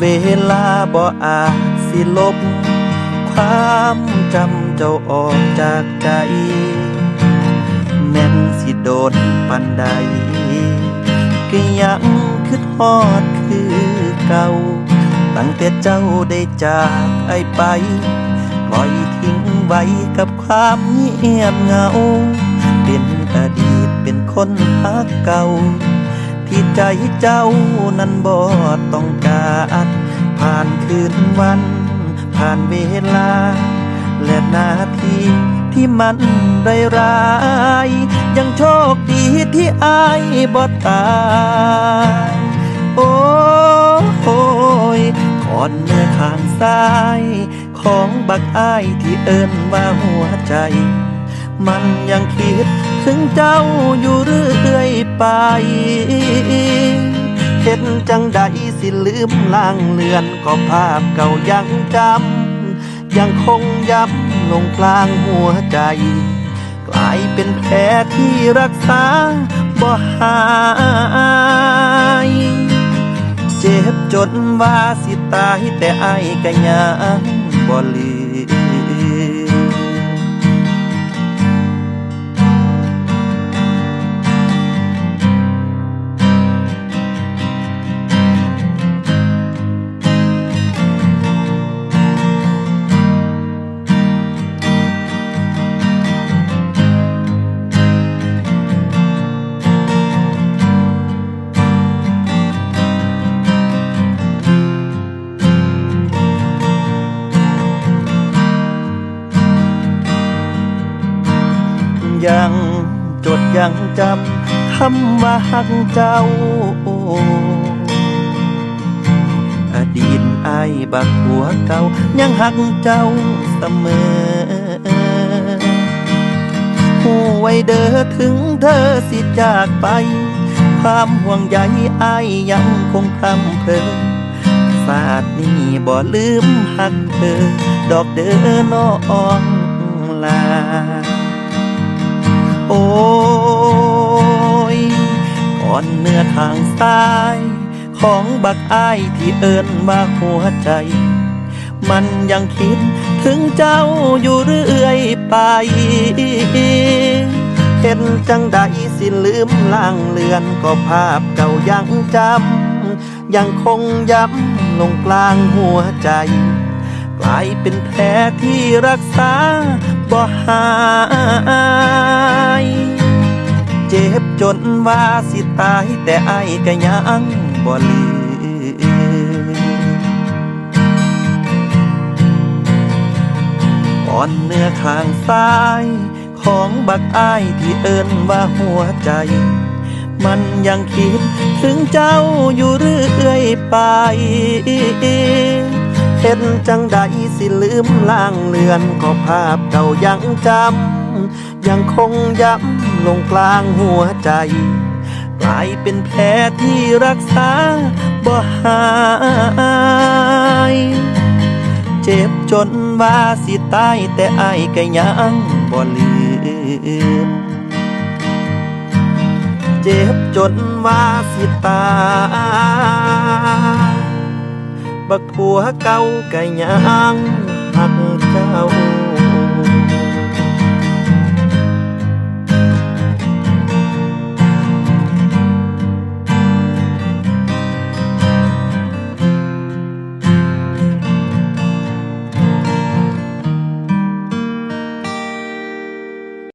เวลาบ่อาจสิลบ ความจำเจ้าออกจากใจ แม่นสิโดนปันใด ก็ยังคิดฮอดคือเก่า ตั้งแต่เจ้าได้จากไอไป ปล่อยทิ้งไว้กับความเงียบเหงา เป็นอดีตเป็นคนฮักเก่า ที่ใจเจ้านั้นบ่ต้องการผ่านคืนวัน ผ่านเวลา และนาทีที่มันได้ร้าย ยังโชคดีที่อายบ่ตายโอ้โหยขอนเนื้อข้างซ้าย ของบักอายที่เอิ้นว่าหัวใจ มันยังคิดถึงเจ้าอยู่เรื่อยไปเห็นจังใดสิลืมลางเลือนก็ภาพเก่ายังจำ ยังคงย้ำลงกลางหัวใจ กลายเป็นแผลที่รักษาบ่หายเจ็บจนว่าสิตายแต่ไอ้ายก็ยังบ่ลืม ยังจำคำว่าหักเจ้า อดีตไอ้ายบักหัวเก่ายังหักเจ้าเสมอหูไว้เด้อถึงเธอสิจากไป ความห่วงใยไอ้ายยังคงพรำเพอศาสตร์นี้บ่ลืมหักเธอ ดอกเด้อน้องลา เนื้อทางซ้าย ของบักอ้ายที่เอิ้นว่าหัวใจ มันยังคิดถึงเจ้าอยู่เรื่อยไป เห็นจังใดสิลืมล่างเลือนก็ภาพเก่ายังจำ ยังคงย้ำลงกลางหัวใจ กลายเป็นแผลที่รักษาบ่หาย นว่าสิตายแต่ไอ้ายก็ยังบ่ลืมอ่อนเนื้อข้างซ้าย ของบักอ้ายที่เอิ้นว่าหัวใจ มันยังคิดถึงเจ้าอยู่เรื่อยไปเห็นจังใดสิลืมล่างเลือนก็ภาพเก่ายังจำยังคงย้ำ ลงกลางหัวใจกลายเป็นแผลที่รักษาบ่หาย เจ็บจนว่าสิตายแต่ไอ้ายก็ยังบ่ลืม เจ็บจนว่าสิตายบักผัวเก่าก็ยัง